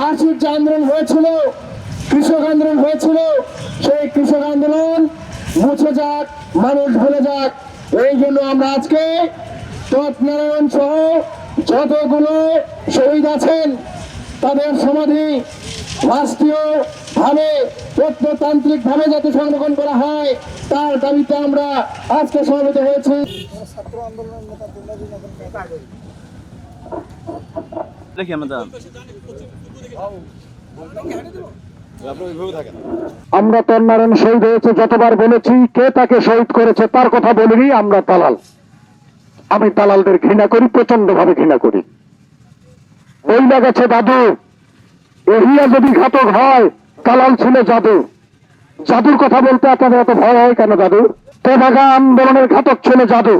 ঐতিহাসিক যে আন্দোলন হয়েছিল, কৃষক আন্দোলন হয়েছিল, সেই কৃষক আন্দোলন মুছে যাক, মানুষ ভুলে যাক। এই জন্য আমরা আজকে তৎনারায়ণ সহ যতগুলো শহীদ আছেন, তাদের সমাধি রাষ্ট্রীয় ভাবে প্রত্নতান্ত্রিক ভাবে যাতে সংরক্ষণ করা হয়, তার দাবিতে আমরা আজকে সমবেত হয়েছি। দেখি আমরা আমরা তন্নারায়ণ শহীদ হয়েছে, যতবার বলেছি, কে তাকে শহীদ করেছে তার কথা বলিনি, আমরা তালাল। আমি তালালদের ঘৃণা করি প্রচণ্ড ভাবে ঘৃণা করি। বইলা গেছে দাদু এহিয়া যদি ঘাতক হয়, তালাল ছিল জাদু। জাদুর কথা বলতে আপনাদের এত ভয় হয় কেন দাদু তেভাগা আন্দোলনের ঘাতক ছিল জাদু।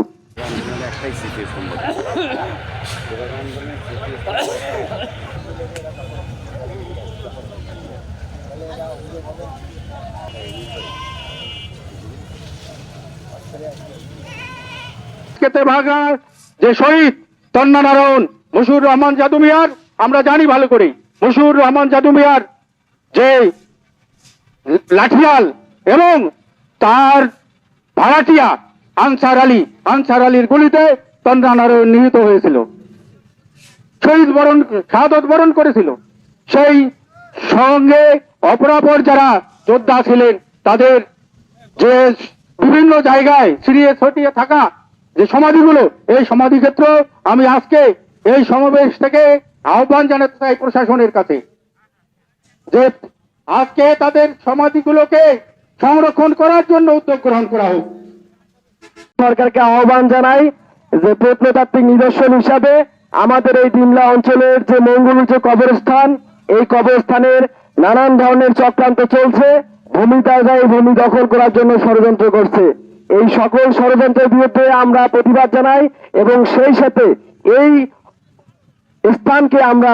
কেতে ভাগা যে শহীদ তন্না নারায়ণ, মশুর রহমান জাদু মিয়ার, আমরা জানি ভালো করে। মশুর রহমান জাদু মিয়ার, যে লাঠিয়াল এবং তার ভাড়াটিয়া আনসার আলী, আনসার আলীর গুলিতে তন্না নারায়ণ নিহত হয়েছিল। শহীদ বরণ, শাহাদত বরণ করেছিল। সেই সঙ্গে অপরাপর যারা যোদ্ধা ছিলেন, তাদের যে বিভিন্ন জায়গায় ছিড়িয়ে ছটিয়ে থাকা যে সমাধিগুলো, এই সমাধি ক্ষেত্র আমি আজকে এই সমাবেশ থেকে আহ্বান জানাতে চাই প্রশাসনের কাছে যে আজকে তাদের সমাধিগুলোকে সংরক্ষণ করার জন্য উদ্যোগ গ্রহণ করা হোক। সরকারকে আহ্বান জানাই যে প্রত্নতাত্ত্বিক নিদর্শন হিসাবে আমাদের এই ডিমলা অঞ্চলের যে মঙ্গল যে কবরস্থান, এই কবরস্থানের নানান ধরনের চক্রান্ত চলছে। ভূমি তাজায় ভূমি দখল করার জন্য ষড়যন্ত্র করছে। এই সকল ষড়যন্ত্রের বিরুদ্ধে আমরা প্রতিবাদ জানাই এবং সেই সাথে এই স্থানকে আমরা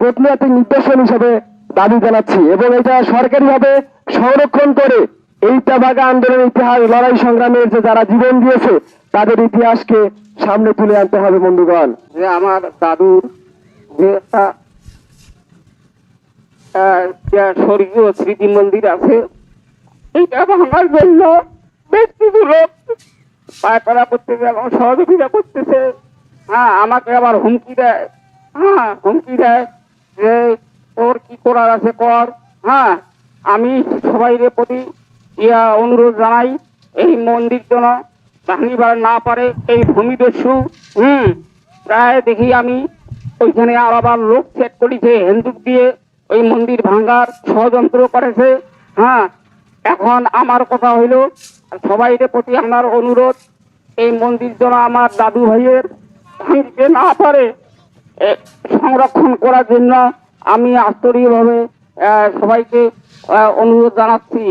প্রত্নতাত্ত্বিক নিদর্শন হিসেবে দাবি জানাচ্ছি এবং এটা সরকারিভাবে সংরক্ষণ করে এই তাবাগা আন্দোলনের ইতিহাস লড়াই সংগ্রামের যে যারা জীবন দিয়েছে, তাদের ইতিহাসকে সামনে তুলে আনতে হবে বন্ধুগণ। যে আমার দাদুর যে একটা স্বর্গীয় স্মৃতি মন্দির আছে এইটা ভাঙার জন্য ব্যক্তিগুলো পায়পাড়া করতেছে এবং সহযোগিতা করতেছে। হ্যাঁ আমাকে আবার হুমকি দেয়। হ্যাঁ হুমকি দেয় যে, তোর কি করার আছে কর? হ্যাঁ আমি সবাইয়ের প্রতি ইয়া অনুরোধ জানাই, এই মন্দির যেন ভাঙিবার না পারে, এই ভূমিদস্যু, হুম, প্রায় দেখি আমি ওইখানে আর আবার লোক সেট করেছে, হেন্দুক দিয়ে ওই মন্দির ভাঙ্গার ষড়যন্ত্র করেছে। হ্যাঁ এখন আমার কথা হইল সবাইয়ের প্রতি আমার অনুরোধ, এই মন্দির যেন আমার দাদু ভাইয়ের ভাঙতে না পারে সংরক্ষণ করার জন্য আমি আস্তরীয়ভাবে সবাইকে অনুরোধ জানাচ্ছি।